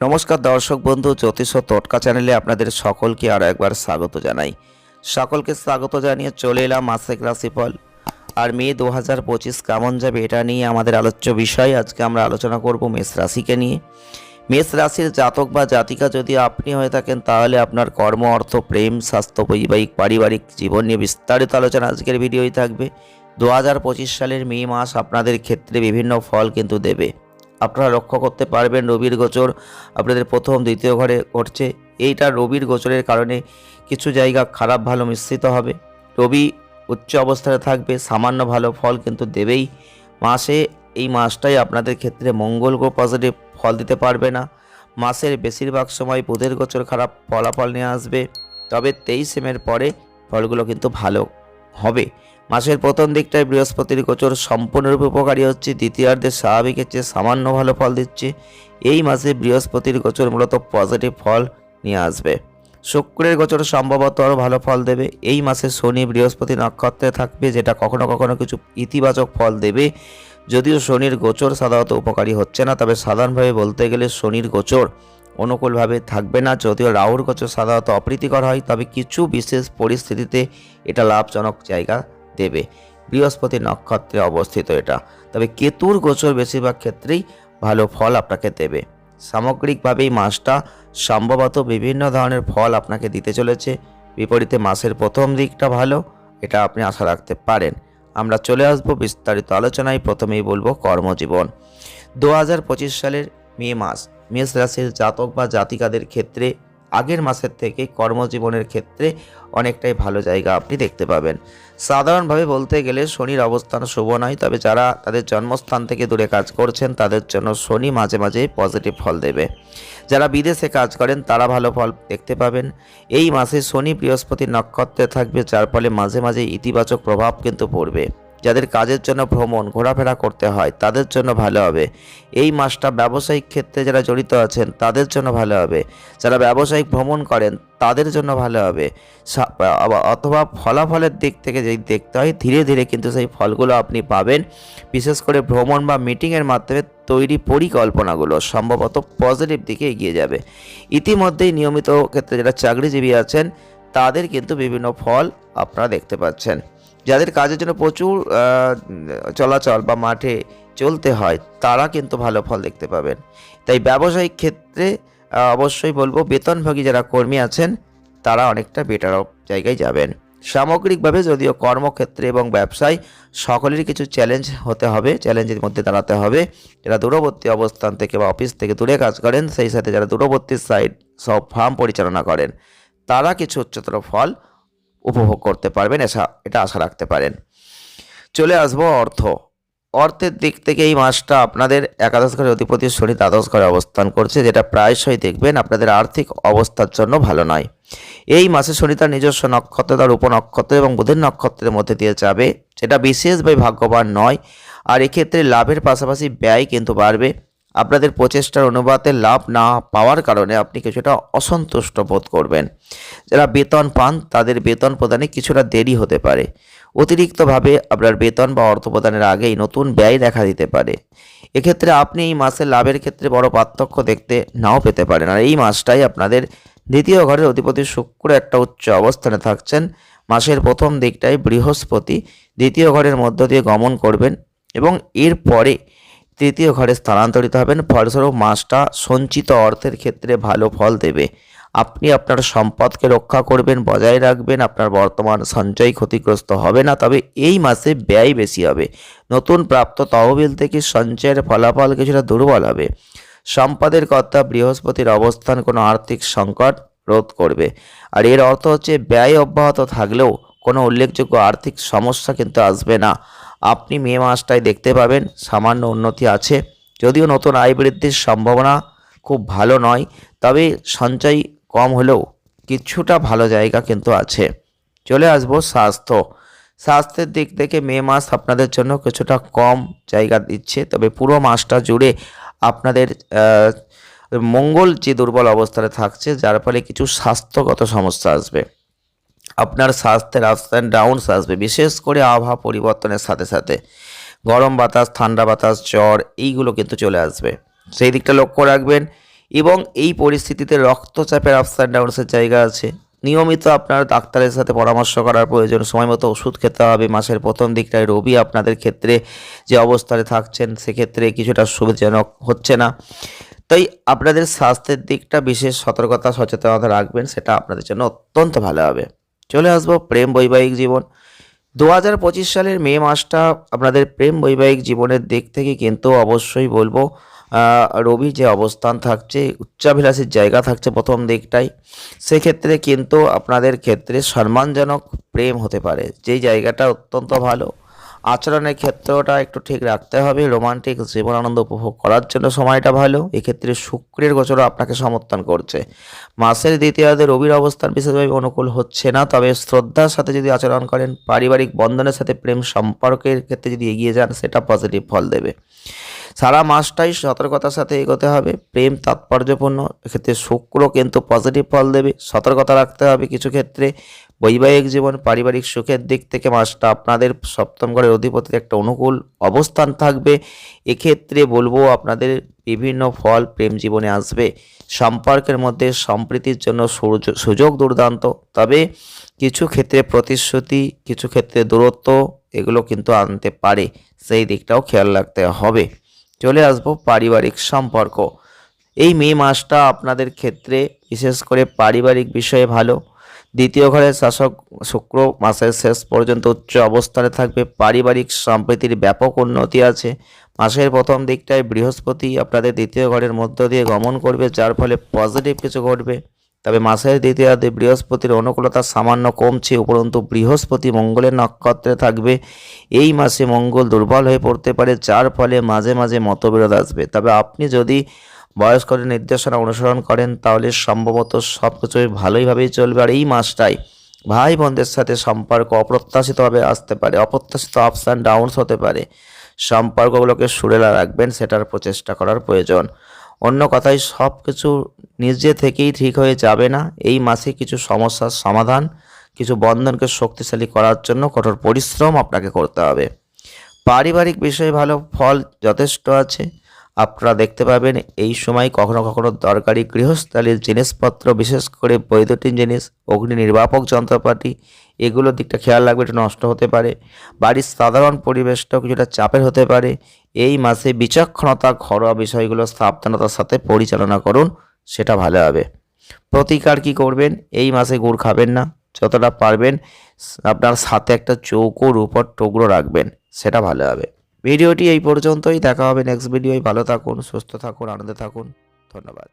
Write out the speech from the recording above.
নমস্কার দর্শক বন্ধু, জ্যোতিষ ও টটকা চ্যানেলে আপনাদের সকলকে আরও একবার স্বাগত জানাই। সকলকে স্বাগত জানিয়ে চলে এলাম মাসিক রাশিফল। আর মে দু হাজার পঁচিশ কেমন যাবে এটা নিয়ে আমাদের আলোচ্য বিষয়। আজকে আমরা আলোচনা করব মেষ রাশিকে নিয়ে। মেষ রাশির জাতক বা জাতিকা যদি আপনি হয়ে থাকেন, তাহলে আপনার কর্ম, অর্থ, প্রেম, স্বাস্থ্য, বৈবাহিক, পারিবারিক জীবন নিয়ে বিস্তারিত আলোচনা আজকের ভিডিওই থাকবে। দু হাজার পঁচিশ সালের মে মাস আপনাদের ক্ষেত্রে বিভিন্ন ফল কিন্তু দেবে। আপনারা লক্ষ্য করতে পারবেন রবির গোচর। আপনাদের প্রথম, দ্বিতীয় ঘরে ঘটছে এইটা। রবির গোচরের কারণে কিছু জায়গা খারাপ, ভালো মিশ্রিত হবে। রবি উচ্চ অবস্থায় থাকবে, সামান্য ভালো ফল কিন্তু দেবেই। মাসে, এই মাসটাই আপনাদের ক্ষেত্রে মঙ্গল গ্রহ পজিটিভ ফল দিতে পারবে না। মাসের বেশিরভাগ সময় বুধের গোচর খারাপ ফলাফল নিয়ে আসবে। তবে তেইশ এমের পরে ফলগুলো কিন্তু ভালো হবে। মাসের প্রথম দিকটায় বৃহস্পতির গোচর সম্পূর্ণরূপে উপকারী হচ্ছে দ্বিতীয়ার্ধে স্বাভাবিকের চেয়ে সামান্য ভালো ফল দিচ্ছে। এই মাসে বৃহস্পতির গোচর মূলত পজিটিভ ফল নিয়ে আসবে। শুক্রের গোচর সম্ভবত আরও ভালো ফল দেবে। এই মাসে শনি বৃহস্পতি নক্ষত্রে থাকবে, যেটা কখনো কখনো কিছু ইতিবাচক ফল দেবে। যদিও শনির গোচর সাধারণত উপকারী হচ্ছে না, তবে সাধারণভাবে বলতে গেলে শনির গোচর অনুকূলভাবে থাকবে না। যদিও রাহুর গোচর সাধারণত অপ্রীতিকর হয়, তবে কিছু বিশেষ পরিস্থিতিতে এটা লাভজনক জায়গা দেবে। বৃহস্পতি নক্ষত্রে অবস্থিত এটা। তবে কেতুর গোচর বেশিরভাগ ক্ষেত্রেই ভালো ফল আপনাকে দেবে। সামগ্রিকভাবে এই মাসটা সম্ভবত বিভিন্ন ধরনের ফল আপনাকে দিতে চলেছে। বিপরীতে মাসের প্রথম দিকটা ভালো, এটা আপনি আশা রাখতে পারেন। আমরা চলে আসব বিস্তারিত আলোচনায়, প্রথমেই বলব কর্মজীবন। দু হাজার পঁচিশ সালের মে মাস, মেষ রাশির জাতক বা জাতিকাদের ক্ষেত্রে আগের মাসের থেকে কর্মজীবনের ক্ষেত্রে অনেকটাই ভালো জায়গা আপনি দেখতে পাবেন। সাধারণভাবে বলতে গেলে শনির অবস্থান শুভ নয়, তবে যারা তাদের জন্মস্থান থেকে দূরে কাজ করছেন, তাদের জন্য শনি মাঝে মাঝে পজিটিভ ফল দেবে। যারা বিদেশে কাজ করেন, তারা ভালো ফল দেখতে পাবেন। এই মাসে শনি বৃহস্পতি নক্ষত্রে থাকবে, যার ফলে মাঝে মাঝে ইতিবাচক প্রভাব কিন্তু পড়বে। যাদের কাজের জন্য ভ্রমণ, ঘোরাফেরা করতে হয়, তাদের জন্য ভালো হবে। এই মাসটা ব্যবসায়িক ক্ষেত্রে যারা জড়িত আছেন, তাদের জন্য ভালো হবে। যারা ব্যবসায়িক ভ্রমণ করেন, তাদের জন্য ভালো হবে। অথবা ফলাফলের দিক থেকে যদি দেখতে হয়, ধীরে ধীরে কিন্তু সেই ফলগুলো আপনি পাবেন। বিশেষ করে ভ্রমণ বা মিটিংয়ের মাধ্যমে তৈরি পরিকল্পনাগুলো সম্ভবত পজিটিভ দিকে এগিয়ে যাবে। ইতিমধ্যেই নিয়মিত ক্ষেত্রে যারা চাকরিজীবী আছেন, তাদের কিন্তু বিভিন্ন ফল আপনারা দেখতে পাচ্ছেন। যাদের কাজের জন্য প্রচুর চলাচল বা মাঠে চলতে হয়, তারা কিন্তু ভালো ফল দেখতে পাবেন। তাই ব্যবসায়িক ক্ষেত্রে অবশ্যই বলব বেতনভোগী যারা কর্মী আছেন, তারা অনেকটা বেটার জায়গায় যাবেন। সামগ্রিকভাবে যদিও কর্মক্ষেত্রে এবং ব্যবসায় সকলেরই কিছু চ্যালেঞ্জ হতে হবে চ্যালেঞ্জের মধ্যে দাঁড়াতে হবে। যারা দূরবর্তী অবস্থান থেকে বা অফিস থেকে দূরে কাজ করেন, সেই সাথে যারা দূরবর্তী সাইড সব ফার্ম পরিচালনা করেন, তারা কিছু উচ্চতর ফল উপভোগ করতে পারবেন এটা আশা রাখতে পারেন। চলে আসব অর্থ। অর্থের দিক থেকে এই মাসটা আপনাদের একাদশ ঘরে অধিপতি শনি দ্বাদশ ঘরে অবস্থান করছে, যেটা প্রায়শই দেখবেন, আপনাদের আর্থিক অবস্থার জন্য ভালো নয়। এই মাসে শনি তার নিজস্ব নক্ষত্র, তার উপনক্ষত্র এবং বুধের নক্ষত্রের মধ্যে দিয়ে যাবে, সেটা বিশেষভাবে ভাগ্যবান নয়। আর এক্ষেত্রে লাভের পাশাপাশি ব্যয় কিন্তু বাড়বে। আপনাদের প্রচেষ্টার অনুপাতে লাভ না পাওয়ার কারণে আপনি কিছুটা অসন্তুষ্ট বোধ করবেন। যারা বেতন পান, তাদের বেতন প্রদানে কিছুটা দেরি হতে পারে। অতিরিক্তভাবে আপনার বেতন বা অর্থ প্রদানের আগেই নতুন ব্যয় দেখা দিতে পারে। এক্ষেত্রে আপনি এই মাসের লাভের ক্ষেত্রে বড় পার্থক্য দেখতে নাও পেতে পারেন। আর এই মাসটাই আপনাদের দ্বিতীয় ঘরের অধিপতি শুক্র একটা উচ্চ অবস্থানে থাকছেন। মাসের প্রথম দিকটায় বৃহস্পতি। দ্বিতীয় ঘরের মধ্য দিয়ে গমন করবেন এবং এর পরে তৃতীয় ঘরে স্থানান্তরিত হবেন, ফলস্বরূপ মাসটা সঞ্চিত অর্থের ক্ষেত্রে ভালো ফল দেবে। আপনি আপনার সম্পদকে রক্ষা করবেন, বজায় রাখবেন, আপনার বর্তমান সঞ্চয় ক্ষতিগ্রস্ত হবে না, তবে এই মাসে ব্যয় বেশি হবে। নতুন প্রাপ্ত তহবিল থেকে সঞ্চয়ের ফলাফল কিছুটা দুর্বল হবে। সম্পদের কর্তা বৃহস্পতির অবস্থান কোনো আর্থিক সংকট রোধ করবে। আর এর অর্থ হচ্ছে, ব্যয় অব্যাহত থাকলেও কোনো উল্লেখযোগ্য আর্থিক সমস্যা কিন্তু আসবে না। আপনি মে মাসটায় দেখতে পাবেন, সামান্য উন্নতি আছে। যদিও নতুন আয় বৃদ্ধির সম্ভাবনা খুব ভালো নয়, তবে সঞ্চয় কম হলেও কিছুটা ভালো জায়গা কিন্তু আছে। চলে আসব স্বাস্থ্য। স্বাস্থ্যের দিক থেকে মে মাস আপনাদের জন্য কিছুটা কম জায়গা দিচ্ছে, তবে পুরো মাসটা জুড়ে আপনাদের মঙ্গল যে দুর্বল অবস্থায় থাকছে, যার ফলে কিছু স্বাস্থ্যগত সমস্যা আসবে। আপনার স্বাস্থ্যের আপস অ্যান্ড ডাউনস আসবে, বিশেষ করে আবহাওয়া পরিবর্তনের সাথে সাথে। গরম বাতাস, ঠান্ডা বাতাস, জ্বর, এইগুলো কিন্তু চলে আসবে। সেই দিকটা লক্ষ্য রাখবেন এবং এই পরিস্থিতিতে রক্তচাপের আপস অ্যান্ড ডাউনসের জায়গা আছে। নিয়মিত আপনার ডাক্তারের সাথে পরামর্শ করার প্রয়োজন, সময় মতো ওষুধ খেতে হবে। মাসের প্রথম দিকটায় রবি আপনাদের ক্ষেত্রে যে অবস্থানে থাকছেন, সেক্ষেত্রে কিছুটা সুবিধাজনক হচ্ছে না। তাই আপনাদের স্বাস্থ্যের দিকটা বিশেষ সতর্কতা, সচেতনতা রাখবেন, সেটা আপনাদের জন্য অত্যন্ত ভালো হবে। চলে আসব প্রেম বৈবাহিক জীবন। দু হাজার পঁচিশ সালের মে মাসটা আপনাদের প্রেম বৈবাহিক জীবনের দিক থেকে কিন্তু অবশ্যই বলব রবি যে অবস্থান থাকছে, উচ্চাভিলাষীর জায়গা থাকছে প্রথম দিকটাই। সেক্ষেত্রে কিন্তু আপনাদের ক্ষেত্রে সম্মানজনক প্রেম হতে পারে। যেই জায়গাটা অত্যন্ত ভালো। আচরণের ক্ষেত্রটা একটু ঠিক রাখতে হবে, রোমান্টিক জীবন আনন্দ উপভোগ করার জন্য সময়টা ভালো, এক্ষেত্রে শুক্রের গোচরও আপনাকে সমর্থন করছে। মাসের দ্বিতীয়ার্ধে রবির অবস্থান বিশেষভাবে অনুকূল হচ্ছে না, তবে শ্রদ্ধার সাথে যদি আচরণ করেন, পারিবারিক বন্ধনের সাথে প্রেম সম্পর্কের ক্ষেত্রে যদি এগিয়ে যান, সেটা পজিটিভ ফল দেবে। সারা মাসটাই সতর্কতার সাথে এগোতে হবে। প্রেম তাৎপর্যপূর্ণ, এক্ষেত্রে শুক্র কিন্তু পজিটিভ ফল দেবে। সতর্কতা রাখতে হবে কিছু ক্ষেত্রে। বৈবাহিক জীবন, পারিবারিক সুখের দিক থেকে মাসটা আপনাদের সপ্তম ঘরের অধিপতির একটা অনুকূল অবস্থান থাকবে। এক্ষেত্রে বলব আপনাদের বিভিন্ন ফল প্রেম জীবনে আসবে। সম্পর্কের মধ্যে সম্প্রীতির জন্য সুযোগ- দুর্দান্ত। তবে কিছু ক্ষেত্রে প্রতিশ্রুতি, কিছু ক্ষেত্রে দূরত্ব, এগুলো কিন্তু আনতে পারে। সেই দিকটাও খেয়াল রাখতে হবে। চলে আসব পারিবারিক সম্পর্ক। এই মে মাসটা আপনাদের ক্ষেত্রে বিশেষ করে পারিবারিক বিষয়ে ভালো। দ্বিতীয় ঘরের শাসক শুক্র মাসের শেষ পর্যন্ত উচ্চ অবস্থানে থাকবে। পারিবারিক সম্প্রীতির ব্যাপক উন্নতি আছে। মাসের প্রথম দিকটায় বৃহস্পতি আপনাদের দ্বিতীয় ঘরের মধ্য দিয়ে গমন করবে, যার ফলে পজিটিভ কিছু ঘটবে। তবে মাসের দ্বিতীয়ার্ধে বৃহস্পতির অনুকূলতা সামান্য কমছে, উপরন্তু বৃহস্পতি মঙ্গলের নক্ষত্রে থাকবে। এই মাসে মঙ্গল দুর্বল হয়ে পড়তে পারে, যার ফলে মাঝে মাঝে মতবিরোধ আসবে। তবে আপনি যদি বয়স্কদের নির্দেশনা অনুসরণ করেন, তাহলে সম্ভবত সব কিছুই ভালোইভাবেই চলবে। আর এই মাসটাই ভাই বোনদের সাথে সম্পর্ক অপ্রত্যাশিতভাবে আসতে পারে, অপ্রত্যাশিত আপস অ্যান্ড ডাউনস হতে পারে। সম্পর্কগুলোকে সুরেলা রাখবেন, সেটার প্রচেষ্টা করার প্রয়োজন। অন্য কথায় সব কিছু নিজে থেকেই ঠিক হয়ে যাবে না। এই মাসে কিছু সমস্যার সমাধান, কিছু বন্ধনকে শক্তিশালী করার জন্য কঠোর পরিশ্রম আপনাকে করতে হবে। পারিবারিক বিষয়ে ভালো ফল যথেষ্ট আছে। আপনারা দেখতে পাবেন এই সময় কখনো কখনো দরকারি গৃহস্থালির জিনিসপত্র, বিশেষ করে বৈদ্যুতিন জিনিস, অগ্নি নির্বাপক যন্ত্রপাতি এগুলোর দিকটা খেয়াল রাখবে একটু নষ্ট হতে পারে। বাড়ির সাধারণ পরিবেশটাও কিছুটা চাপের হতে পারে। এই মাসে বিচক্ষণতা, ঘরোয়া বিষয়গুলো সাবধানতার সাথে পরিচালনা করুন। সেটা ভালো হবে। প্রতিকার কি করবেন? এই মাসে গুড় খাবেন না, যতটা পারবেন আপনার সাথে একটা চৌকোর উপর টুকরো রাখবেন, সেটা ভালো হবে। ভিডিওটি এই পর্যন্তই, দেখা হবে নেক্সট ভিডিওয় ভালো থাকুন, সুস্থ থাকুন, আনন্দে থাকুন। ধন্যবাদ।